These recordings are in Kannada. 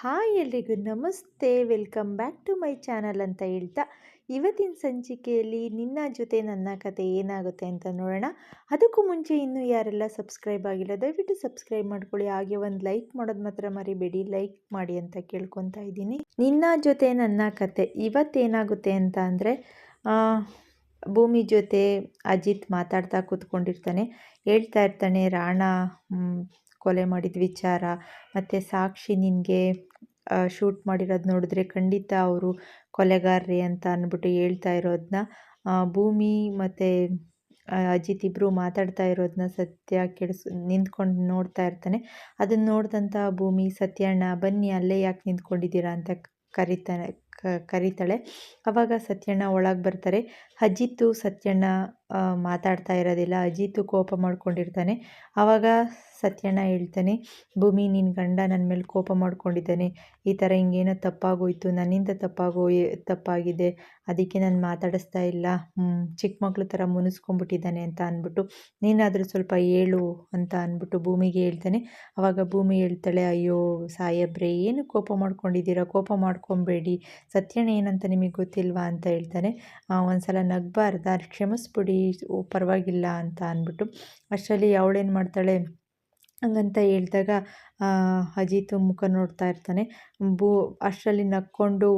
ಹಾಯ್ ಎಲ್ರಿಗೂ ನಮಸ್ತೆ. Welcome back to my channel ಅಂತ ಹೇಳ್ತಾ ಇವತ್ತಿನ ಸಂಚಿಕೆಯಲ್ಲಿ ನಿನ್ನ ಜೊತೆ ನನ್ನ ಕತೆ ಏನಾಗುತ್ತೆ ಅಂತ ನೋಡೋಣ. ಅದಕ್ಕೂ ಮುಂಚೆ ಇನ್ನೂ ಯಾರೆಲ್ಲ ಸಬ್ಸ್ಕ್ರೈಬ್ ಆಗಿಲ್ಲ, ದಯವಿಟ್ಟು ಸಬ್ಸ್ಕ್ರೈಬ್ ಮಾಡ್ಕೊಳ್ಳಿ. ಹಾಗೆ ಒಂದು ಲೈಕ್ ಮಾಡೋದು ಮಾತ್ರ ಮರಿಬೇಡಿ. ಲೈಕ್ ಮಾಡಿ ಅಂತ ಕೇಳ್ಕೊತಾ ಇದ್ದೀನಿ. ನಿನ್ನ ಜೊತೆ ನನ್ನ ಕತೆ ಇವತ್ತೇನಾಗುತ್ತೆ ಅಂತ ಅಂದರೆ ಭೂಮಿ ಜೊತೆ ಅಜಿತ್ ಮಾತಾಡ್ತಾ ಕೂತ್ಕೊಂಡಿರ್ತಾನೆ. ಹೇಳ್ತಾ ಇರ್ತಾನೆ, ರಾಣ ಕೊಲೆ ಮಾಡಿದ ವಿಚಾರ, ಮತ್ತು ಸಾಕ್ಷಿ ನಿನಗೆ ಶೂಟ್ ಮಾಡಿರೋದು ನೋಡಿದ್ರೆ ಖಂಡಿತ ಅವರು ಕೊಲೆಗಾರರೇ ಅಂತ ಅಂದ್ಬಿಟ್ಟು ಹೇಳ್ತಾ ಇರೋದನ್ನ ಭೂಮಿ ಮತ್ತು ಅಜಿತ್ ಇಬ್ಬರು ಮಾತಾಡ್ತಾ ಇರೋದನ್ನ ಸತ್ಯ ಕೆಡಿಸ್, ನಿಂತ್ಕೊಂಡು ನೋಡ್ತಾ ಇರ್ತಾನೆ. ಅದನ್ನು ನೋಡಿದಂಥ ಭೂಮಿ, ಸತ್ಯಣ್ಣ, ಬನ್ನಿ ಅಲ್ಲೇ ಯಾಕೆ ನಿಂತ್ಕೊಂಡಿದ್ದೀರಾ ಅಂತ ಕರಿತಾನೆ ಕರೀತಾಳೆ. ಅವಾಗ ಸತ್ಯಣ್ಣ ಒಳಗೆ ಬರ್ತಾರೆ. ಅಜಿತ್ತು ಸತ್ಯಣ್ಣ ಮಾತಾಡ್ತಾ ಇರೋದಿಲ್ಲ. ಅಜಿತು ಕೋಪ ಮಾಡ್ಕೊಂಡಿರ್ತಾನೆ. ಆವಾಗ ಸತ್ಯಣ್ಣ ಹೇಳ್ತಾನೆ, ಭೂಮಿ ನಿನ್ನ ಗಂಡ ನನ್ನ ಮೇಲೆ ಕೋಪ ಮಾಡ್ಕೊಂಡಿದ್ದಾನೆ. ಈ ಥರ ಹಿಂಗೇನೋ ತಪ್ಪಾಗೋಯ್ತು. ನನ್ನಿಂದ ತಪ್ಪಾಗೋ, ತಪ್ಪಾಗಿದೆ. ಅದಕ್ಕೆ ನಾನು ಮಾತಾಡಿಸ್ತಾ ಇಲ್ಲ. ಚಿಕ್ಕ ಮಕ್ಳು ಥರ ಮುನಿಸ್ಕೊಂಡ್ಬಿಟ್ಟಿದ್ದಾನೆ ಅಂತ ಅಂದ್ಬಿಟ್ಟು, ನೀನಾದರೂ ಸ್ವಲ್ಪ ಹೇಳು ಅಂತ ಅಂದ್ಬಿಟ್ಟು ಭೂಮಿಗೆ ಹೇಳ್ತಾನೆ. ಆವಾಗ ಭೂಮಿ ಹೇಳ್ತಾಳೆ, ಅಯ್ಯೋ ಸಾಯಬ್ರೆ ಏನು ಕೋಪ ಮಾಡ್ಕೊಂಡಿದ್ದೀರಾ? ಕೋಪ ಮಾಡ್ಕೊಬೇಡಿ. ಸತ್ಯಣ್ಣ ಏನಂತ ನಿಮಗೆ ಗೊತ್ತಿಲ್ವಾ? ಅಂತ ಹೇಳ್ತಾನೆ. ಒಂದು ಸಲ ನಗ್ಬಾರ್ದ. ಕ್ಷಮಿಸ್ಬಿಡಿ. ಪರವಾಗಿಲ್ಲ ಅಂತ ಅಂದ್ಬಿಟ್ಟು ಅಷ್ಟರಲ್ಲಿ ಅವಳೇನು ಮಾಡ್ತಾಳೆ? ಹಂಗಂತ ಹೇಳಿದಾಗ ಅಜಿತ್ ಮುಖ ನೋಡ್ತಾ ಇರ್ತಾನೆ. ಬೂ, ಅಷ್ಟರಲ್ಲಿ ನಕ್ಕೊಂಡು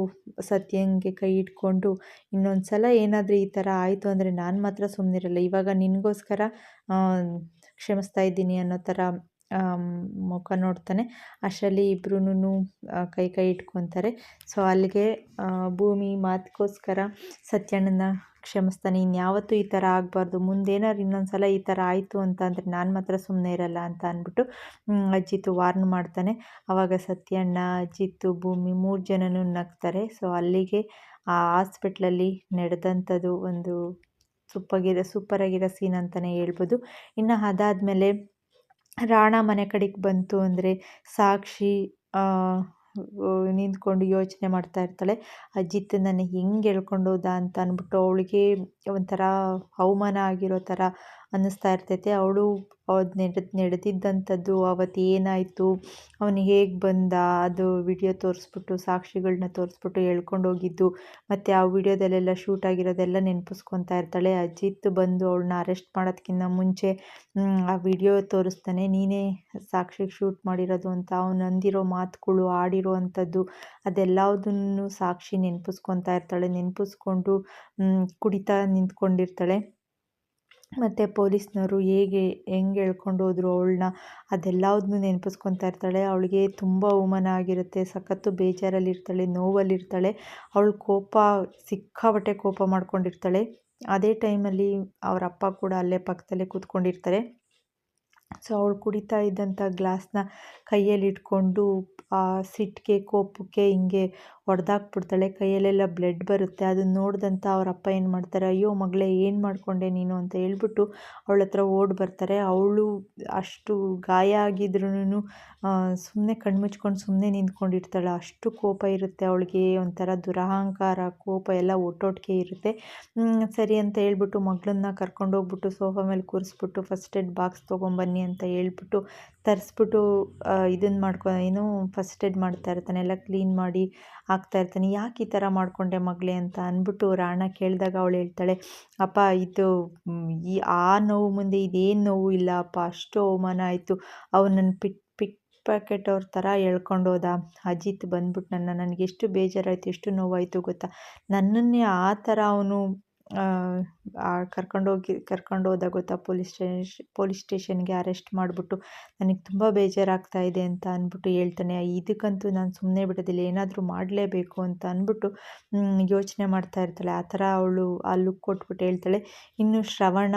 ಸತ್ಯಂಗೆ ಕೈ ಇಟ್ಕೊಂಡು ಇನ್ನೊಂದು ಸಲ ಏನಾದರೂ ಈ ಥರ ಆಯಿತು ಅಂದರೆ ನಾನು ಮಾತ್ರ ಸುಮ್ಮನಿರಲ್ಲ ಇವಾಗ ನಿನಗೋಸ್ಕರ ಕ್ಷಮಿಸ್ತಾ ಇದ್ದೀನಿ ಅನ್ನೋ ಥರ ಮುಖ ನೋಡ್ತಾನೆ. ಅಷ್ಟರಲ್ಲಿ ಇಬ್ಬರೂನು ಕೈ ಕೈ ಇಟ್ಕೊತಾರೆ. ಸೊ ಅಲ್ಲಿಗೆ ಭೂಮಿ ಮಾತಿಗೋಸ್ಕರ ಸತ್ಯಣ್ಣನ ಕ್ಷಮಿಸ್ತಾನೆ, ಇನ್ಯಾವತ್ತೂ ಈ ಥರ ಆಗಬಾರ್ದು, ಮುಂದೇನಾದ್ರು ಇನ್ನೊಂದು ಸಲ ಈ ಥರ ಆಯಿತು ಅಂತ ಅಂದರೆ ನಾನು ಮಾತ್ರ ಸುಮ್ಮನೆ ಇರಲ್ಲ ಅಂತ ಅಂದ್ಬಿಟ್ಟು ಅಜ್ಜಿತು ವಾರ್ನ್ ಮಾಡ್ತಾನೆ. ಆವಾಗ ಸತ್ಯಣ್ಣ ಅಜ್ಜಿತು ಭೂಮಿ ಮೂರು ಜನನೂ ನಗ್ತಾರೆ. ಸೊ ಅಲ್ಲಿಗೆ ಆ ಹಾಸ್ಪಿಟ್ಲಲ್ಲಿ ನಡೆದಂಥದ್ದು ಒಂದು ಸೂಪಗಿರೋ ಸೂಪರಾಗಿರೋ ಸೀನ್ ಅಂತಲೇ ಹೇಳ್ಬೋದು. ಇನ್ನು ಅದಾದಮೇಲೆ ರಾಣಾ ಮನೆ ಕಡೆಗೆ ಬಂತು ಅಂದರೆ ಸಾಕ್ಷಿ ನಿಂತ್ಕೊಂಡು ಯೋಚನೆ ಮಾಡ್ತಾ ಇರ್ತಾಳೆ. ಅಜಿತ್ ನನ್ನ ಹೆಂಗೆ ಎಳ್ಕೊಂಡು ಹೋದ ಅಂತ ಅಂದ್ಬಿಟ್ಟು ಅವಳಿಗೆ ಒಂಥರ ಅವಮಾನ ಆಗಿರೋ ಥರ ಅನ್ನಿಸ್ತಾ ಇರ್ತೈತೆ. ಅವಳು ಅದು ನಡೆದು ನಡೆದಿದ್ದಂಥದ್ದು ಅವತ್ತು ಏನಾಯಿತು? ಅವನು ಹೇಗೆ ಬಂದ? ಅದು ವಿಡಿಯೋ ತೋರಿಸ್ಬಿಟ್ಟು ಸಾಕ್ಷಿಗಳನ್ನ ತೋರಿಸ್ಬಿಟ್ಟು ಎಳ್ಕೊಂಡು ಹೋಗಿದ್ದು. ಮತ್ತು ಆ ವಿಡಿಯೋದಲ್ಲೆಲ್ಲ ಶೂಟ್ ಆಗಿರೋದೆಲ್ಲ ನೆನಪಿಸ್ಕೊತಾ ಇರ್ತಾಳೆ. ಅಜಿತ್ ಬಂದು ಅವಳನ್ನ ಅರೆಸ್ಟ್ ಮಾಡೋದಕ್ಕಿಂತ ಮುಂಚೆ ಆ ವಿಡಿಯೋ ತೋರಿಸ್ತಾನೆ. ನೀನೇ ಸಾಕ್ಷಿಗೆ ಶೂಟ್ ಮಾಡಿರೋದು ಅಂತ. ಅವನು ಅಂದಿರೋ ಮಾತುಗಳು, ಆಡಿರೋ ಅಂಥದ್ದು ಅದೆಲ್ಲದನ್ನು ಸಾಕ್ಷಿ ನೆನಪಿಸ್ಕೊತಾ ಇರ್ತಾಳೆ. ನೆನಪಿಸ್ಕೊಂಡು ಕುಡಿತಾ ನಿಂತ್ಕೊಂಡಿರ್ತಾಳೆ. ಮತ್ತು ಪೊಲೀಸ್ನವರು ಹೇಗೆ, ಹೆಂಗೆ ಎಳ್ಕೊಂಡು ಹೋದ್ರು ಅವಳನ್ನ ಅದೆಲ್ಲದನ್ನೂ ನೆನಪಿಸ್ಕೊತಾ ಇರ್ತಾಳೆ. ಅವಳಿಗೆ ತುಂಬ ಅವಮಾನ ಆಗಿರುತ್ತೆ. ಸಖತ್ತು ಬೇಜಾರಲ್ಲಿರ್ತಾಳೆ, ನೋವಲ್ಲಿರ್ತಾಳೆ. ಅವಳು ಕೋಪ, ಸಿಕ್ಕಾಪಟ್ಟೆ ಕೋಪ ಮಾಡ್ಕೊಂಡಿರ್ತಾಳೆ. ಅದೇ ಟೈಮಲ್ಲಿ ಅವರ ಅಪ್ಪ ಕೂಡ ಅಲ್ಲೇ ಪಕ್ಕದಲ್ಲೇ ಕೂತ್ಕೊಂಡಿರ್ತಾರೆ. ಸೊ ಅವಳು ಕುಡಿತಾ ಇದ್ದಂಥ ಗ್ಲಾಸ್ನ ಕೈಯಲ್ಲಿ ಇಟ್ಕೊಂಡು, ಆ ಸಿಟ್ಟಿಗೆ ಕೋಪಕ್ಕೆ ಹಿಂಗೆ ಹೊಡೆದಾಕ್ಬಿಡ್ತಾಳೆ ಕೈಯಲ್ಲೆಲ್ಲ ಬ್ಲಡ್ ಬರುತ್ತೆ. ಅದನ್ನ ನೋಡಿದಂಥ ಅವ್ರ ಅಪ್ಪ ಏನು ಮಾಡ್ತಾರೆ, ಅಯ್ಯೋ ಮಗಳೇ, ಏನು ಮಾಡಿಕೊಂಡೆ ನೀನು? ಅಂತ ಹೇಳ್ಬಿಟ್ಟು ಅವಳ ಹತ್ರ ಓಡಿ ಬರ್ತಾರೆ. ಅವಳು ಅಷ್ಟು ಗಾಯ ಆಗಿದ್ರೂ ಸುಮ್ಮನೆ ಕಣ್ಮುಚ್ಕೊಂಡು ಸುಮ್ಮನೆ ನಿಂತ್ಕೊಂಡಿರ್ತಾಳೆ. ಅಷ್ಟು ಕೋಪ ಇರುತ್ತೆ ಅವಳಿಗೆ. ಒಂಥರ ದುರಹಂಕಾರ, ಕೋಪ ಎಲ್ಲ ಒಟ್ಟೊಟ್ಟಿಗೆ ಇರುತ್ತೆ. ಸರಿ ಅಂತ ಹೇಳ್ಬಿಟ್ಟು ಮಗಳನ್ನ ಕರ್ಕೊಂಡೋಗ್ಬಿಟ್ಟು ಸೋಫಾ ಮೇಲೆ ಕೂರಿಸ್ಬಿಟ್ಟು ಫಸ್ಟ್ ಏಡ್ ಬಾಕ್ಸ್ ತೊಗೊಂಬನ್ನಿ ಅಂತ ಹೇಳ್ಬಿಟ್ಟು ತರಿಸ್ಬಿಟ್ಟು ಇದನ್ನು ಮಾಡ್ಕೊ, ಏನು ಫಸ್ಟ್ ಏಡ್ ಮಾಡ್ತಾ ಇರ್ತಾನೆ, ಎಲ್ಲ ಕ್ಲೀನ್ ಮಾಡಿ ಹಾಕ್ತಾ ಇರ್ತಾನೆ. ಯಾಕೆ ಈ ಥರ ಮಾಡಿಕೊಂಡೆ ಮಗಳೇ ಅಂತ ಅಂದ್ಬಿಟ್ಟು ರಾಣ ಕೇಳಿದಾಗ ಅವಳು ಹೇಳ್ತಾಳೆ, ಅಪ್ಪ, ಇದು ಈ, ಆ ನೋವು ಮುಂದೆ ಇದೇನು ನೋವು ಇಲ್ಲ ಅಪ್ಪ ಅಷ್ಟು ಅವಮಾನ ಆಯಿತು. ಅವ್ರು ನನ್ನ ಪಿಟ್ ಪಿಕ್ ಪ್ಯಾಕೆಟ್ ಅವ್ರ ಥರ ಎಳ್ಕೊಂಡು ಹೋದ. ಅಜಿತ್ ಬಂದ್ಬಿಟ್ಟು ನನ್ನ, ನನಗೆ ಎಷ್ಟು ಬೇಜಾರಾಯಿತು, ಎಷ್ಟು ನೋವಾಯಿತು ಗೊತ್ತಾ? ನನ್ನನ್ನೇ ಆ ಥರ ಅವನು ಕರ್ಕೊಂಡೋಗಿ ಕರ್ಕೊಂಡು ಹೋದ ಗೊತ್ತಾ ಪೊಲೀಸ್ ಸ್ಟೇಷನ್ ಪೊಲೀಸ್ ಸ್ಟೇಷನ್ಗೆ ಅರೆಸ್ಟ್ ಮಾಡಿಬಿಟ್ಟು, ನನಗೆ ತುಂಬ ಬೇಜಾರಾಗ್ತಾ ಇದೆ ಅಂತ ಅಂದ್ಬಿಟ್ಟು ಹೇಳ್ತಾನೆ. ಇದಕ್ಕಂತೂ ನಾನು ಸುಮ್ಮನೆ ಬಿಡೋದಿಲ್ಲ, ಏನಾದರೂ ಮಾಡಲೇಬೇಕು ಅಂತ ಅಂದ್ಬಿಟ್ಟು ಯೋಚನೆ ಮಾಡ್ತಾ ಇರ್ತಾಳೆ. ಆ ಥರ ಅವಳು ಆ ಲುಕ್ ಕೊಟ್ಬಿಟ್ಟು ಹೇಳ್ತಾಳೆ. ಇನ್ನು ಶ್ರವಣ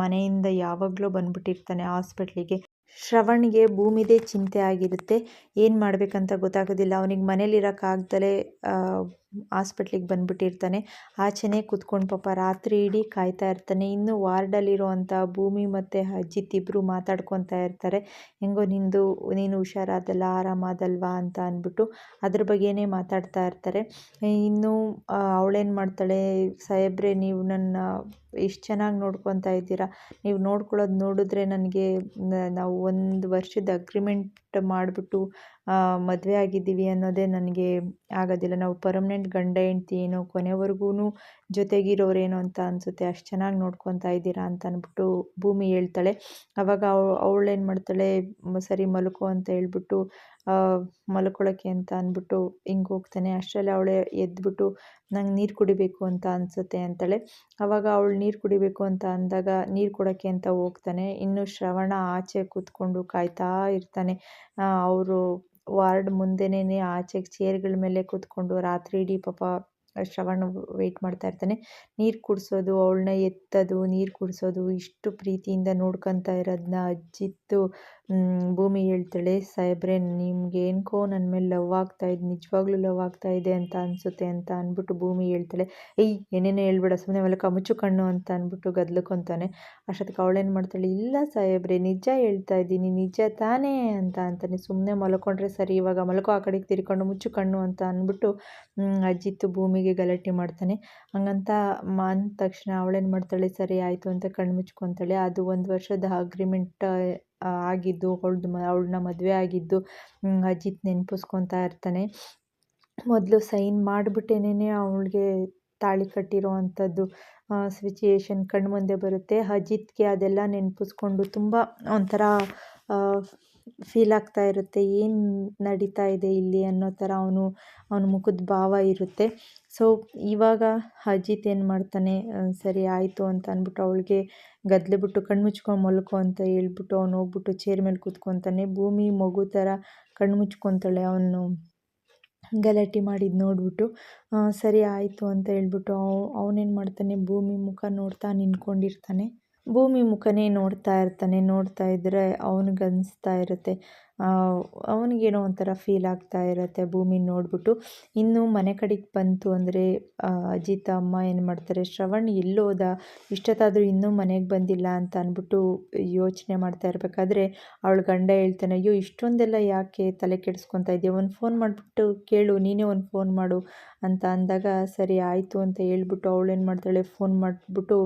ಮನೆಯಿಂದ ಯಾವಾಗಲೂ ಬಂದ್ಬಿಟ್ಟಿರ್ತಾನೆ ಹಾಸ್ಪಿಟ್ಲಿಗೆ. ಶ್ರವಣ್ಗೆ ಭೂಮಿದೇ ಚಿಂತೆ ಆಗಿರುತ್ತೆ. ಏನು ಮಾಡಬೇಕಂತ ಗೊತ್ತಾಗೋದಿಲ್ಲ. ಅವನಿಗೆ ಮನೇಲಿರೋಕ್ಕಾಗ್ದಲೇ ಹಾಸ್ಪಿಟ್ಲಿಗೆ ಬಂದ್ಬಿಟ್ಟಿರ್ತಾನೆ. ಆಚೆನೇ ಕೂತ್ಕೊಂಡು ಪಾಪ ರಾತ್ರಿ ಇಡೀ ಕಾಯ್ತಾ ಇರ್ತಾನೆ. ಇನ್ನು ವಾರ್ಡಲ್ಲಿರುವಂಥ ಭೂಮಿ ಮತ್ತು ಅಜಿತ್ ಇಬ್ಬರು ಮಾತಾಡ್ಕೊತಾ ಇರ್ತಾರೆ. ಹೆಂಗೋ ನಿಂದು, ನೀನು ಹುಷಾರಾದಲ್ಲ, ಆರಾಮಾದಲ್ವಾ ಅಂತ ಅಂದ್ಬಿಟ್ಟು ಅದ್ರ ಬಗ್ಗೆನೇ ಮಾತಾಡ್ತಾ ಇರ್ತಾರೆ. ಇನ್ನು ಅವಳೇನು ಮಾಡ್ತಾಳೆ? ಸಾಹೇಬ್ರೆ, ನೀವು ನನ್ನ ಇಷ್ಟು ಚೆನ್ನಾಗಿ ನೋಡ್ಕೊತಾ ಇದ್ದೀರಾ. ನೀವು ನೋಡ್ಕೊಳ್ಳೋದು ನೋಡಿದ್ರೆ ನನಗೆ ನಾವು ಒಂದು ವರ್ಷದ ಅಗ್ರಿಮೆಂಟ್ ಮಾಡಿಬಿಟ್ಟು ಮದುವೆ ಆಗಿದ್ದೀವಿ ಅನ್ನೋದೇ ನನಗೆ ಆಗೋದಿಲ್ಲ. ನಾವು ಪರ್ಮನೆಂಟ್ ಗಂಡ, ಹೆಂಡ್ತಿ ಏನೋ ಕೊನೆವರೆಗೂ ಜೊತೆಗಿರೋರೇನೋ ಅಂತ ಅನಿಸುತ್ತೆ. ಅಷ್ಟು ಚೆನ್ನಾಗಿ ನೋಡ್ಕೊತಾ ಇದ್ದೀರಾ ಅಂತ ಅಂದ್ಬಿಟ್ಟು ಭೂಮಿ ಹೇಳ್ತಾಳೆ. ಅವಾಗ ಅವಳು ಅವಳೇನು ಮಾಡ್ತಾಳೆ? ಸರಿ ಮಲ್ಕೋ ಅಂತ ಹೇಳ್ಬಿಟ್ಟು ಮಲ್ಕೊಳ್ಳೋಕ್ಕೆ ಅಂತ ಅಂದ್ಬಿಟ್ಟು ಹಿಂಗೆ ಹೋಗ್ತಾನೆ. ಅಷ್ಟರಲ್ಲಿ ಅವಳೆ ಎದ್ದುಬಿಟ್ಟು ನಂಗೆ ನೀರು ಕುಡಿಬೇಕು ಅಂತ ಅನಿಸುತ್ತೆ ಅಂತಾಳೆ. ಆವಾಗ ಅವಳು ನೀರು ಕುಡಿಬೇಕು ಅಂತ ಅಂದಾಗ ನೀರು ಕೊಡೋಕ್ಕೆ ಅಂತ ಹೋಗ್ತಾನೆ. ಇನ್ನು ಶ್ರವಣ ಆಚೆ ಕೂತ್ಕೊಂಡು ಕಾಯ್ತಾ ಇರ್ತಾನೆ. ಅವರು ವಾರ್ಡ್ ಮುಂದೆನೇ ಆಚೆಗೆ ಚೇರ್ಗಳ ಮೇಲೆ ಕೂತ್ಕೊಂಡು ರಾತ್ರಿ ಇಡೀ ಪಾಪ ಶ್ರವಣ ವೆಯ್ಟ್ ಮಾಡ್ತಾ ಇರ್ತಾನೆ. ನೀರು ಕುಡಿಸೋದು, ಅವಳನ್ನ ಎತ್ತೋದು, ನೀರು ಕುಡಿಸೋದು, ಇಷ್ಟು ಪ್ರೀತಿಯಿಂದ ನೋಡ್ಕೊತಾ ಇರೋದನ್ನ ಅಜ್ಜಿತ್ತು. ಭೂಮಿ ಹೇಳ್ತಾಳೆ, ಸಾಹೇಬ್ರೆ, ನಿಮ್ಗೆ ಏನಕ್ಕೋ ನನ್ನ ಮೇಲೆ ಲವ್ ಆಗ್ತಾ ಇದೆ, ನಿಜವಾಗ್ಲೂ ಲವ್ ಆಗ್ತಾ ಇದೆ ಅಂತ ಅನಿಸುತ್ತೆ ಅಂತ ಅಂದ್ಬಿಟ್ಟು ಭೂಮಿ ಹೇಳ್ತಾಳೆ, ಏಯ್, ಏನೇನೋ ಹೇಳ್ಬೇಡ ಸುಮ್ಮನೆ ಮಲಕ ಮುಚ್ಚು ಕಣ್ಣು ಅಂತ ಅಂದ್ಬಿಟ್ಟು ಗದ್ಲಕ್ಕೊಂತಾನೆ ಅಷ್ಟೊತ್ತಿಗೆ ಅವಳೇನು ಮಾಡ್ತಾಳೆ, ಇಲ್ಲ ಸಾಹೇಬ್ರೆ, ನಿಜ ಹೇಳ್ತಾ ಇದ್ದೀನಿ, ನಿಜ ತಾನೇ ಅಂತ ಅಂತಾನೆ ಸುಮ್ಮನೆ ಮಲ್ಕೊಂಡ್ರೆ ಸರಿ, ಇವಾಗ ಮಲ್ಕೋ, ಆ ಕಡೆಗೆ ತಿರ್ಕೊಂಡು ಮುಚ್ಚು ಕಣ್ಣು ಅಂತ ಅಂದ್ಬಿಟ್ಟು ಅಜ್ಜಿತ್ತು ಭೂಮಿಗೆ ಗಲಾಟೆ ಮಾಡ್ತಾನೆ, ಹಂಗಂತ ಅಂದ ತಕ್ಷಣ ಅವಳೇನು ಮಾಡ್ತಾಳೆ, ಸರಿ, ಆಯಿತು ಅಂತ ಕಣ್ಣು ಮುಚ್ಕೊತಾಳೆ, ಅದು ಒಂದು ವರ್ಷದ ಅಗ್ರಿಮೆಂಟ್ ಆಗಿದ್ದು, ಅವಳ್ದು ಮ ಅವಳನ್ನ ಮದುವೆ ಆಗಿದ್ದು ಅಜಿತ್ ನೆನಪಿಸ್ಕೊತಾ ಇರ್ತಾನೆ. ಮೊದಲು ಸೈನ್ ಮಾಡಿಬಿಟ್ಟೇನೆ ಅವಳಿಗೆ ತಾಳಿ ಕಟ್ಟಿರೋ ಅಂಥದ್ದು ಸಿಚುಯೇಷನ್ ಕಣ್ಣು ಮುಂದೆ ಬರುತ್ತೆ. ಅಜಿತ್ಗೆ ಅದೆಲ್ಲ ನೆನಪಿಸ್ಕೊಂಡು ತುಂಬ ಒಂಥರ ಫೀಲ್ ಆಗ್ತಾ ಇರುತ್ತೆ. ಏನು ನಡೀತಾ ಇದೆ ಇಲ್ಲಿ ಅನ್ನೋ ಥರ ಅವನು, ಅವನ ಮುಖದ ಭಾವ ಇರುತ್ತೆ. ಸೊ ಇವಾಗ ಅಜಿತ್ ಏನು ಮಾಡ್ತಾನೆ ಸರಿ ಆಯಿತು ಅಂತ ಅಂದ್ಬಿಟ್ಟು ಅವಳಿಗೆ ಗದ್ಲೆ ಬಿಟ್ಟು ಕಣ್ಣು ಮುಚ್ಕೊಂಡು ಮಲ್ಕೊ ಅಂತ ಹೇಳ್ಬಿಟ್ಟು ಅವ್ನು ಹೋಗ್ಬಿಟ್ಟು ಚೇರ್ ಮೇಲೆ ಕೂತ್ಕೊತಾನೆ. ಭೂಮಿ, ಮಗು ಥರ ಕಣ್ಣು ಮುಚ್ಕೊತಾಳೆ ಅವನು. ಗಲಾಟೆ ಮಾಡಿದ್ದು ನೋಡಿಬಿಟ್ಟು ಸರಿ ಆಯಿತು ಅಂತ ಹೇಳ್ಬಿಟ್ಟು ಅವ್ ಅವನೇನು ಮಾಡ್ತಾನೆ, ಭೂಮಿ ಮುಖ ನೋಡ್ತಾ ನಿಂತ್ಕೊಂಡಿರ್ತಾನೆ. ಭೂಮಿ ಮುಖನೇ ನೋಡ್ತಾ ಇರ್ತಾನೆ. ನೋಡ್ತಾ ಇದ್ದರೆ ಅವನಿಗನ್ನಿಸ್ತಾ ಇರುತ್ತೆ. ಅವನಿಗೇನೋ ಒಂಥರ ಫೀಲ್ ಆಗ್ತಾ ಇರುತ್ತೆ ಭೂಮಿ ನೋಡಿಬಿಟ್ಟು. ಇನ್ನು ಮನೆ ಕಡೆಗೆ ಬಂತು ಅಂದರೆ ಅಜಿತಾ, ಅಮ್ಮ ಏನು ಮಾಡ್ತಾರೆ, ಶ್ರವಣ್ ಎಲ್ಲೋದ, ಇಷ್ಟೊತ್ತಾದರೂ ಇನ್ನೂ ಮನೆಗೆ ಬಂದಿಲ್ಲ ಅಂತ ಅಂದ್ಬಿಟ್ಟು ಯೋಚನೆ ಮಾಡ್ತಾ ಇರಬೇಕಾದ್ರೆ ಅವಳು ಗಂಡ ಹೇಳ್ತಾನೆ, ಅಯ್ಯೋ, ಇಷ್ಟೊಂದೆಲ್ಲ ಯಾಕೆ ತಲೆ ಕೆಡಿಸ್ಕೊತಾ ಇದೆಯಾ? ಒಂದು ಫೋನ್ ಮಾಡಿಬಿಟ್ಟು ಕೇಳು, ನೀನೇ ಒಂದು ಫೋನ್ ಮಾಡು. ಅಂತ ಅಂದಾಗ, ಸರಿ, ಆಯಿತು, ಅಂತ ಹೇಳ್ಬಿಟ್ಟು ಏನು ಮಾಡ್ತಾಳೆ ಫೋನ್ ಮಾಡಿಬಿಟ್ಟು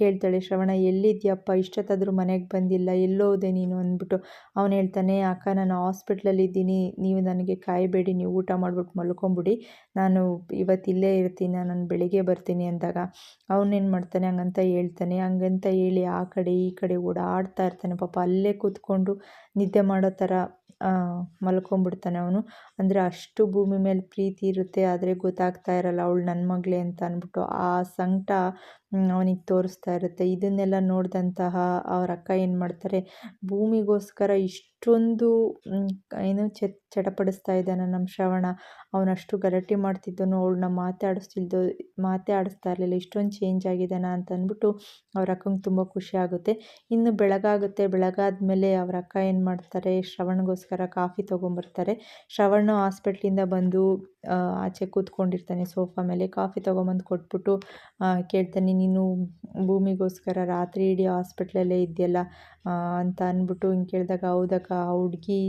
ಕೇಳ್ತಾಳೆ, ಶ್ರವಣ, ಎಲ್ಲಿದ್ಯಪ್ಪ? ಇಷ್ಟೊತ್ತಾದರೂ ಮನೆಗೆ ಬಂದಿಲ್ಲ, ಎಲ್ಲೋದೆ ನೀನು, ಅಂದ್ಬಿಟ್ಟು. ಅವನು ಹೇಳ್ತಾನೆ ಅಕ್ಕ, ನಾನು ಹಾಸ್ಪಿಟ್ಲಲ್ಲಿದ್ದೀನಿ. ನೀವು ನನಗೆ ಕಾಯಬೇಡಿ, ನೀವು ಊಟ ಮಾಡಿಬಿಟ್ಟು ಮಲ್ಕೊಂಬಿಡಿ. ನಾನು ಇವತ್ತು ಇಲ್ಲೇ ಇರ್ತೀನಿ, ನಾನು ಬೆಳಿಗ್ಗೆ ಬರ್ತೀನಿ ಅಂದಾಗ ಅವನೇನು ಮಾಡ್ತಾನೆ, ಹಂಗಂತ ಹೇಳ್ತಾನೆ. ಹಂಗಂತ ಹೇಳಿ ಆ ಕಡೆ ಈ ಕಡೆ ಓಡಾಡ್ತಾ ಇರ್ತಾನೆ. ಪಾಪ ಅಲ್ಲೇ ಕೂತ್ಕೊಂಡು ನಿದ್ದೆ ಮಾಡೋ ಥರ ಮಲ್ಕೊಂಬಿಡ್ತಾನೆ ಅವನು. ಅಂದರೆ ಅಷ್ಟು ಭೂಮಿ ಮೇಲೆ ಪ್ರೀತಿ ಇರುತ್ತೆ, ಆದರೆ ಗೊತ್ತಾಗ್ತಾ ಇರಲ್ಲ ಅವಳು ನನ್ನ ಮಗಳೇ ಅಂತ ಅಂದ್ಬಿಟ್ಟು ಆ ಸಂಕಟ ಅವನಿಗೆ ತೋರಿಸ್ತಾ ಇರುತ್ತೆ. ಇದನ್ನೆಲ್ಲ ನೋಡಿದಂತಹ ಅವ್ರ ಅಕ್ಕ ಏನು ಮಾಡ್ತಾರೆ, ಭೂಮಿಗೋಸ್ಕರ ಇಷ್ಟೊಂದು ಏನು ಚಟ್ ಚಟಪಡಿಸ್ತಾ ಇದ್ದಾನೆ ನಮ್ಮ ಶ್ರವಣ. ಅವನಷ್ಟು ಗಲಾಟೆ ಮಾಡ್ತಿದ್ದನು ಅವಳನ್ನ ಮಾತಾಡಿಸ್ತಿಲ್ದು ಮಾತೇ ಆಡಿಸ್ತಾ ಇರಲಿಲ್ಲ, ಇಷ್ಟೊಂದು ಚೇಂಜ್ ಆಗಿದ್ದಾನ ಅಂತ ಅಂದ್ಬಿಟ್ಟು ಅವ್ರ ಅಕ್ಕಂಗೆ ತುಂಬ ಖುಷಿ ಆಗುತ್ತೆ. ಇನ್ನು ಬೆಳಗಾಗುತ್ತೆ. ಬೆಳಗಾದ ಮೇಲೆ ಅವ್ರ ಅಕ್ಕ ಏನು ಮಾಡ್ತಾರೆ, ಶ್ರವಣ್ಗೋಸ್ಕರ ಕಾಫಿ ತೊಗೊಂಬರ್ತಾರೆ. ಶ್ರವಣ ಹಾಸ್ಪಿಟ್ಲಿಂದ ಬಂದು ಆಚೆ ಕೂತ್ಕೊಂಡಿರ್ತಾನೆ ಸೋಫಾ ಮೇಲೆ. ಕಾಫಿ ತೊಗೊಂಬಂದು ಕೊಟ್ಬಿಟ್ಟು ಕೇಳ್ತಾನೆ, ನೀನು ಭೂಮಿಗೋಸ್ಕರ ರಾತ್ರಿ ಇಡೀ ಹಾಸ್ಪಿಟ್ಲಲ್ಲೇ ಇದೆಯಲ್ಲ ಅಂತ ಅಂದ್ಬಿಟ್ಟು ಹಿಂಗೆ ಕೇಳಿದಾಗ, ಹೌದಕ್ಕ, ಆ ಹುಡುಗಿ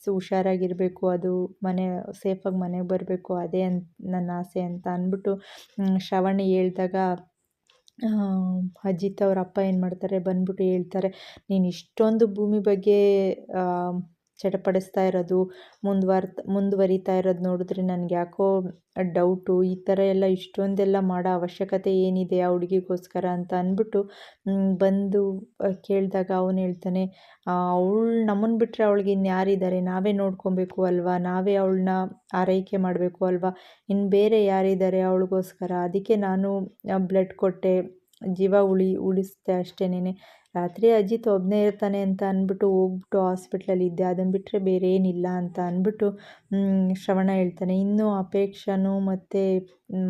ಹುಷಾರಾಗಿರಬೇಕು, ಅದು ಮನೆ, ಸೇಫಾಗಿ ಮನೆಗೆ ಬರಬೇಕು, ಅದೇ ಅಂತ ನನ್ನ ಆಸೆ ಅಂತ ಅಂದ್ಬಿಟ್ಟು ಶ್ರವಣ್ ಹೇಳಿದಾಗ ಅಜಿತ್ ಅವ್ರ ಅಪ್ಪ ಏನು ಮಾಡ್ತಾರೆ, ಬಂದ್ಬಿಟ್ಟು ಹೇಳ್ತಾರೆ, ನೀನು ಇಷ್ಟೊಂದು ಭೂಮಿ ಬಗ್ಗೆ ಚಡಪಡಿಸ್ತಾ ಇರೋದು ಮುಂದುವರ್ ಮುಂದುವರಿತಾ ಇರೋದು ನೋಡಿದ್ರೆ ನನಗೆ ಯಾಕೋ ಡೌಟು. ಈ ಥರ ಎಲ್ಲ ಇಷ್ಟೊಂದೆಲ್ಲ ಮಾಡೋ ಅವಶ್ಯಕತೆ ಏನಿದೆ ಆ ಹುಡುಗಿಗೋಸ್ಕರ ಅಂತ ಅಂದ್ಬಿಟ್ಟು ಬಂದು ಕೇಳಿದಾಗ ಅವನು ಹೇಳ್ತಾನೆ ಅವಳು ನಮ್ಮನ್ನು ಬಿಟ್ಟರೆ ಅವಳಿಗೆ ಇನ್ಯಾರಿದ್ದಾರೆ ನಾವೇ ನೋಡ್ಕೊಬೇಕು ಅಲ್ವಾ? ನಾವೇ ಅವಳನ್ನ ಆರೈಕೆ ಮಾಡಬೇಕು ಅಲ್ವಾ? ಇನ್ನು ಬೇರೆ ಯಾರಿದ್ದಾರೆ ಅವಳಿಗೋಸ್ಕರ? ಅದಕ್ಕೆ ನಾನು ಬ್ಲಡ್ ಕೊಟ್ಟೆ, ಜೀವ ಉಳಿ, ಉಳಿಸ್ದೆ ಅಷ್ಟೇನೆ ರಾತ್ರಿ ಅಜಿತ್ ಒಬ್ಬನೇ ಇರ್ತಾನೆ ಅಂತ ಅಂದ್ಬಿಟ್ಟು ಹೋಗ್ಬಿಟ್ಟು ಹಾಸ್ಪಿಟ್ಲಲ್ಲಿ ಇದ್ದೆ. ಅದನ್ನು ಬಿಟ್ಟರೆ ಬೇರೆ ಏನಿಲ್ಲ ಅಂತ ಅಂದ್ಬಿಟ್ಟು ಶ್ರವಣ ಹೇಳ್ತಾನೆ. ಇನ್ನೂ ಅಪೇಕ್ಷನೂ ಮತ್ತು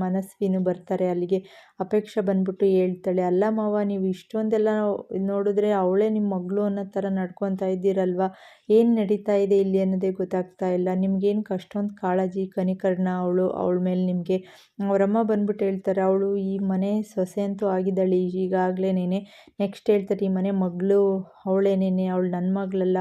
ಮನಸ್ವಿನೂ ಬರ್ತಾರೆ, ಅಲ್ಲಿಗೆ ಅಪೇಕ್ಷೆ ಬಂದ್ಬಿಟ್ಟು ಹೇಳ್ತಾಳೆ, ಅಲ್ಲ ಮಾವ, ನೀವು ಇಷ್ಟೊಂದೆಲ್ಲ ನೋಡಿದ್ರೆ ಅವಳೇ ನಿಮ್ಮ ಮಗಳು ಅನ್ನೋ ಥರ ನಡ್ಕೊತಾ ಇದ್ದೀರಲ್ವ? ಏನು ನಡೀತಾ ಇದೆ ಇಲ್ಲಿ ಅನ್ನೋದೇ ಗೊತ್ತಾಗ್ತಾ ಇಲ್ಲ. ನಿಮ್ಗೇನು ಅಷ್ಟೊಂದು ಕಾಳಜಿ, ಕನಿಕರ್ಣ ಅವಳು, ಅವಳ ಮೇಲೆ ನಿಮಗೆ? ಅವರಮ್ಮ ಬಂದ್ಬಿಟ್ಟು ಹೇಳ್ತಾರೆ, ಅವಳು ಈ ಮನೆ ಸೊಸೆ ಅಂತೂ ಆಗಿದ್ದಾಳೆ ಈಗಾಗಲೇ ನೆಕ್ಸ್ಟ್ ಹೇಳ್ತಾರೆ, ಈ ಮನೆ ಮಗಳು, ಅವಳೇನೇನೆ, ಅವಳು ನನ್ನ ಮಗಳಲ್ಲ.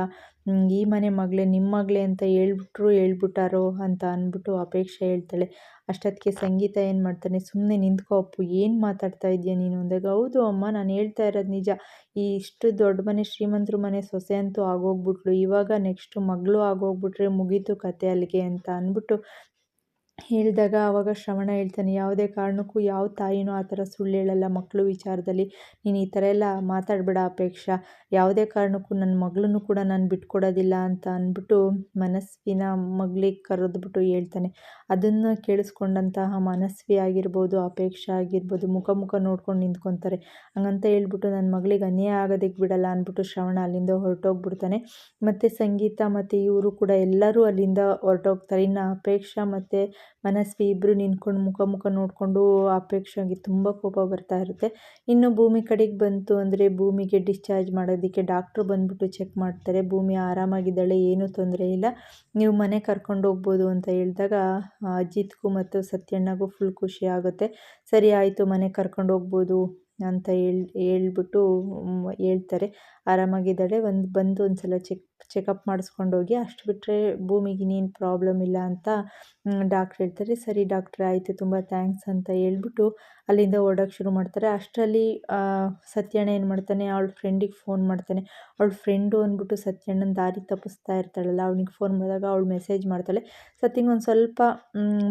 ಈ ಮನೆ ಮಗಳೇ ನಿಮ್ಮ ಮಗಳೇ ಅಂತ ಹೇಳ್ಬಿಟ್ರು ಹೇಳ್ಬಿಟ್ಟಾರೋ ಅಂತ ಅಂದ್ಬಿಟ್ಟು ಅಪೇಕ್ಷೆ ಹೇಳ್ತಾಳೆ. ಅಷ್ಟೊತ್ತಿಗೆ ಸಂಗೀತ ಏನು ಮಾಡ್ತಾನೆ? ಸುಮ್ಮನೆ ನಿಂತ್ಕೋ ಅಪ್ಪು, ಏನು ಮಾತಾಡ್ತಾ ಇದೆಯಾ ನೀನು ಅಂದಾಗ, ಹೌದು ಅಮ್ಮ, ನಾನು ಹೇಳ್ತಾ ಇರೋದು ನಿಜ. ಈ ಇಷ್ಟು ದೊಡ್ಡ ಮನೆ, ಶ್ರೀಮಂತರ ಮನೆ ಸೊಸೆ ಅಂತೂ ಆಗೋಗ್ಬಿಟ್ಲು. ಇವಾಗ ನೆಕ್ಸ್ಟು ಮಗಳು ಆಗೋಗ್ಬಿಟ್ರೆ ಮುಗೀತು ಕತೆ ಅಲ್ಲಿಗೆ ಅಂತ ಅಂದ್ಬಿಟ್ಟು ಹೇಳಿದಾಗ ಆವಾಗ ಶ್ರವಣ ಹೇಳ್ತಾನೆ, ಯಾವುದೇ ಕಾರಣಕ್ಕೂ ಯಾವ ತಾಯಿನೂ ಆ ಥರ ಸುಳ್ಳು ಹೇಳಲ್ಲ. ಮಕ್ಕಳು ವಿಚಾರದಲ್ಲಿ ನೀನು ಈ ಥರ ಎಲ್ಲ ಮಾತಾಡಬೇಡ ಅಪೇಕ್ಷ. ಯಾವುದೇ ಕಾರಣಕ್ಕೂ ನನ್ನ ಮಗಳನ್ನು ಕೂಡ ನಾನು ಬಿಟ್ಕೊಡೋದಿಲ್ಲ ಅಂತ ಅಂದ್ಬಿಟ್ಟು ಮನಸ್ವಿನ ಮಗಳಿಗೆ ಕರೆದ್ಬಿಟ್ಟು ಹೇಳ್ತಾನೆ. ಅದನ್ನು ಕೇಳಿಸ್ಕೊಂಡಂತಹ ಮನಸ್ವಿ ಆಗಿರ್ಬೋದು, ಅಪೇಕ್ಷೆ ಆಗಿರ್ಬೋದು, ಮುಖ ಮುಖ ನೋಡ್ಕೊಂಡು ನಿಂತ್ಕೊತಾರೆ. ಹಂಗಂತ ಹೇಳ್ಬಿಟ್ಟು ನನ್ನ ಮಗಳಿಗೆ ಅನ್ಯಾಯ ಆಗೋದಕ್ಕೆ ಬಿಡಲ್ಲ ಅಂದ್ಬಿಟ್ಟು ಶ್ರವಣ ಅಲ್ಲಿಂದ ಹೊರಟೋಗ್ಬಿಡ್ತಾನೆ. ಮತ್ತು ಸಂಗೀತ ಮತ್ತು ಇವರು ಕೂಡ ಎಲ್ಲರೂ ಅಲ್ಲಿಂದ ಹೊರಟೋಗ್ತಾರೆ. ಇನ್ನು ಅಪೇಕ್ಷಾ ಮತ್ತು ಮನಸ್ವಿ ಇಬ್ಬರು ನಿಂತ್ಕೊಂಡು ಮುಖ ಮುಖ ನೋಡಿಕೊಂಡು ಅಪೇಕ್ಷೆಗೆ ತುಂಬ ಕೋಪ ಬರ್ತಾ ಇರುತ್ತೆ. ಇನ್ನು ಭೂಮಿ ಕಡೆಗೆ ಬಂತು ಅಂದರೆ ಭೂಮಿಗೆ ಡಿಸ್ಚಾರ್ಜ್ ಮಾಡೋದಕ್ಕೆ ಡಾಕ್ಟ್ರು ಬಂದುಬಿಟ್ಟು ಚೆಕ್ ಮಾಡ್ತಾರೆ. ಭೂಮಿ ಆರಾಮಾಗಿದ್ದಾಳೆ, ಏನೂ ತೊಂದರೆ ಇಲ್ಲ. ನೀವು ಮನೆ ಕರ್ಕೊಂಡು ಹೋಗ್ಬೋದು ಅಂತ ಹೇಳಿದಾಗ ಅಜಿತ್ಗೂ ಮತ್ತು ಸತ್ಯಣ್ಣಗೂ ಫುಲ್ ಖುಷಿ ಆಗುತ್ತೆ. ಸರಿ ಆಯಿತು, ಮನೆ ಕರ್ಕೊಂಡು ಹೋಗ್ಬೋದು ಅಂತ ಹೇಳಿ, ಹೇಳ್ಬಿಟ್ಟು ಹೇಳ್ತಾರೆ. ಆರಾಮಾಗಿದ್ದಾಳೆ ಒಂದು ಬಂದು ಒಂದು ಸಲ ಚೆಕ್, ಚೆಕಪ್ ಮಾಡಿಸ್ಕೊಂಡೋಗಿ ಅಷ್ಟು ಬಿಟ್ಟರೆ ಭೂಮಿಗೆ ಇನ್ನೇನು ಪ್ರಾಬ್ಲಮ್ ಇಲ್ಲ ಅಂತ ಡಾಕ್ಟ್ರ್ ಹೇಳ್ತಾರೆ, ಸರಿ ಡಾಕ್ಟ್ರ್ ಆಯಿತು, ತುಂಬ ಥ್ಯಾಂಕ್ಸ್ ಅಂತ ಹೇಳ್ಬಿಟ್ಟು ಅಲ್ಲಿಂದ ಓಡೋಕ್ಕೆ ಶುರು ಮಾಡ್ತಾರೆ. ಅಷ್ಟರಲ್ಲಿ ಸತ್ಯಣ್ಣ ಏನು ಮಾಡ್ತಾನೆ, ಅವಳ ಫ್ರೆಂಡಿಗೆ ಫೋನ್ ಮಾಡ್ತಾನೆ. ಅವಳ ಫ್ರೆಂಡು ಅಂದ್ಬಿಟ್ಟು ಸತ್ಯಣ್ಣನ ದಾರಿ ತಪ್ಪಿಸ್ತಾ ಇರ್ತಾಳಲ್ಲ, ಅವನಿಗೆ ಫೋನ್ ಮಾಡಿದಾಗ ಅವಳು ಮೆಸೇಜ್ ಮಾಡ್ತಾಳೆ. ಸತ್ಯಂಗೆ ಒಂದು ಸ್ವಲ್ಪ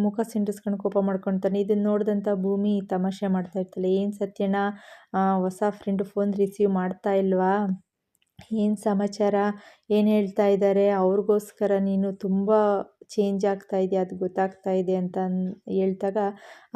ಮುಖ ಸಿಂಡಿಸ್ಕೊಂಡು ಕೋಪ ಮಾಡ್ಕೊತಾನೆ. ಇದನ್ನು ನೋಡಿದಂಥ ಭೂಮಿ ತಮಾಷೆ ಮಾಡ್ತಾ ಇರ್ತಾಳೆ. ಏನು ಸತ್ಯಣ್ಣ ಹೊಸ ಫ್ರೆಂಡು ಫೋನ್ ರಿಸೀವ್ ಮಾಡ್ತಾ ಇಲ್ವಾ? ಏನು ಸಮಾಚಾರ? ಏನು ಹೇಳ್ತಾ ಇದ್ದಾರೆ ಅವ್ರಿಗೋಸ್ಕರ ನೀನು ತುಂಬ ಚೇಂಜ್ ಆಗ್ತಾ ಇದೆ, ಅದು ಗೊತ್ತಾಗ್ತಾ ಇದೆ ಅಂತ ಅನ್ ಹೇಳ್ದಾಗ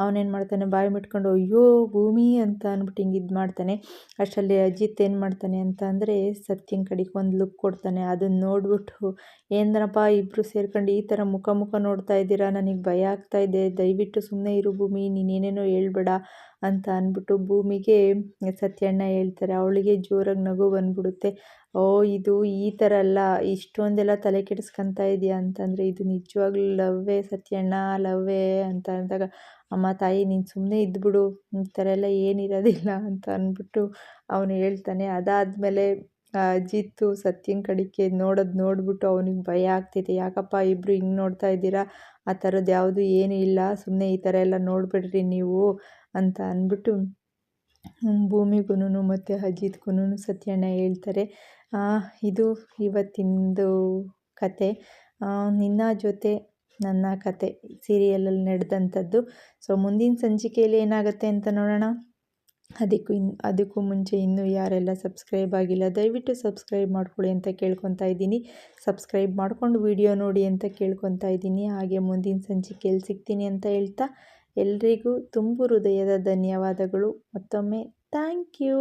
ಅವನೇನು ಮಾಡ್ತಾನೆ, ಬಾಯಿ ಮುಟ್ಕೊಂಡು ಅಯ್ಯೋ ಭೂಮಿ ಅಂತ ಅಂದ್ಬಿಟ್ಟು ಹಿಂಗೆ ಇದು ಮಾಡ್ತಾನೆ. ಅಷ್ಟರಲ್ಲಿ ಅಜಿತ್ ಏನು ಮಾಡ್ತಾನೆ ಅಂತ ಅಂದರೆ ಸತ್ಯನ ಕಡೆಗೆ ಒಂದು ಲುಕ್ ಕೊಡ್ತಾನೆ. ಅದನ್ನು ನೋಡ್ಬಿಟ್ಟು ಏನಪ್ಪ ಇಬ್ಬರು ಸೇರ್ಕೊಂಡು ಈ ಥರ ಮುಖ ಮುಖ ನೋಡ್ತಾ ಇದ್ದೀರಾ? ನನಗೆ ಭಯ ಆಗ್ತಾ ಇದೆ. ದಯವಿಟ್ಟು ಸುಮ್ಮನೆ ಇರು ಭೂಮಿ, ನೀನೇನೇನೋ ಹೇಳ್ಬೇಡ. ಅಂತ ಅಂದ್ಬಿಟ್ಟು ಭೂಮಿಗೆ ಸತ್ಯಣ್ಣ ಹೇಳ್ತಾರೆ. ಅವಳಿಗೆ ಜೋರಾಗಿ ನಗು ಬಂದ್ಬಿಡುತ್ತೆ. ಓ, ಇದು ಈ ಥರ ಅಲ್ಲ. ಇಷ್ಟೊಂದೆಲ್ಲ ತಲೆ ಕೆಡಿಸ್ಕೊತಾ ಇದೆಯಾ ಅಂತಂದರೆ, ಇದು ನಿಜವಾಗ್ಲೂ ಲವ್ವೇ ಸತ್ಯಣ್ಣ, ಲವ್ವೇ ಅಂತ ಅಂದಾಗ, ಅಮ್ಮ ತಾಯಿ ನೀನು ಸುಮ್ಮನೆ ಇದ್ಬಿಡು, ಈ ಥರ ಎಲ್ಲ ಏನಿರೋದಿಲ್ಲ ಅಂತ ಅಂದ್ಬಿಟ್ಟು ಅವನು ಹೇಳ್ತಾನೆ. ಅದಾದಮೇಲೆ ಅಜಿತ್ತು ಸತ್ಯನ ಕಡೆಗೆ ನೋಡೋದು ನೋಡಿಬಿಟ್ಟು ಅವನಿಗೆ ಭಯ ಆಗ್ತಿದೆ. ಯಾಕಪ್ಪ ಇಬ್ಬರು ಹಿಂಗೆ ನೋಡ್ತಾ ಇದ್ದೀರಾ? ಆ ಥರದ್ದು ಯಾವುದು ಏನೂ ಇಲ್ಲ. ಸುಮ್ಮನೆ ಈ ಥರ ಎಲ್ಲ ನೋಡಿಬಿಡ್ರಿ ನೀವು. ಅಂತ ಅಂದ್ಬಿಟ್ಟು ಭೂಮಿಗೂನು ಮತ್ತು ಅಜಿತ್ಗೂ ಸತ್ಯಣ್ಣ ಹೇಳ್ತಾರೆ ಇದು ಇವತ್ತಿಂದು ಕತೆ. ನಿನ್ನ ಜೊತೆ ನನ್ನ ಕತೆ. ಸೀರಿಯಲಲ್ಲಿ ನಡೆದಂಥದ್ದು. ಸೊ, ಮುಂದಿನ ಸಂಚಿಕೆಯಲ್ಲಿ ಏನಾಗುತ್ತೆ ಅಂತ ನೋಡೋಣ. ಅದಕ್ಕೂ ಇನ್, ಅದಕ್ಕೂ ಮುಂಚೆ ಇನ್ನೂ ಯಾರೆಲ್ಲ ಸಬ್ಸ್ಕ್ರೈಬ್ ಆಗಿಲ್ಲ, ದಯವಿಟ್ಟು ಸಬ್ಸ್ಕ್ರೈಬ್ ಮಾಡ್ಕೊಳ್ಳಿ ಅಂತ ಕೇಳ್ಕೊತಾ ಇದ್ದೀನಿ. ಸಬ್ಸ್ಕ್ರೈಬ್ ಮಾಡಿಕೊಂಡು ವಿಡಿಯೋ ನೋಡಿ ಅಂತ ಕೇಳ್ಕೊತಾ ಇದ್ದೀನಿ. ಹಾಗೆ ಮುಂದಿನ ಸಂಚಿಕೆಯಲ್ಲಿ ಸಿಗ್ತೀನಿ ಅಂತ ಹೇಳ್ತಾ ಎಲ್ರಿಗೂ ತುಂಬು ಹೃದಯದ ಧನ್ಯವಾದಗಳು. ಮತ್ತೊಮ್ಮೆ ಥ್ಯಾಂಕ್ ಯು.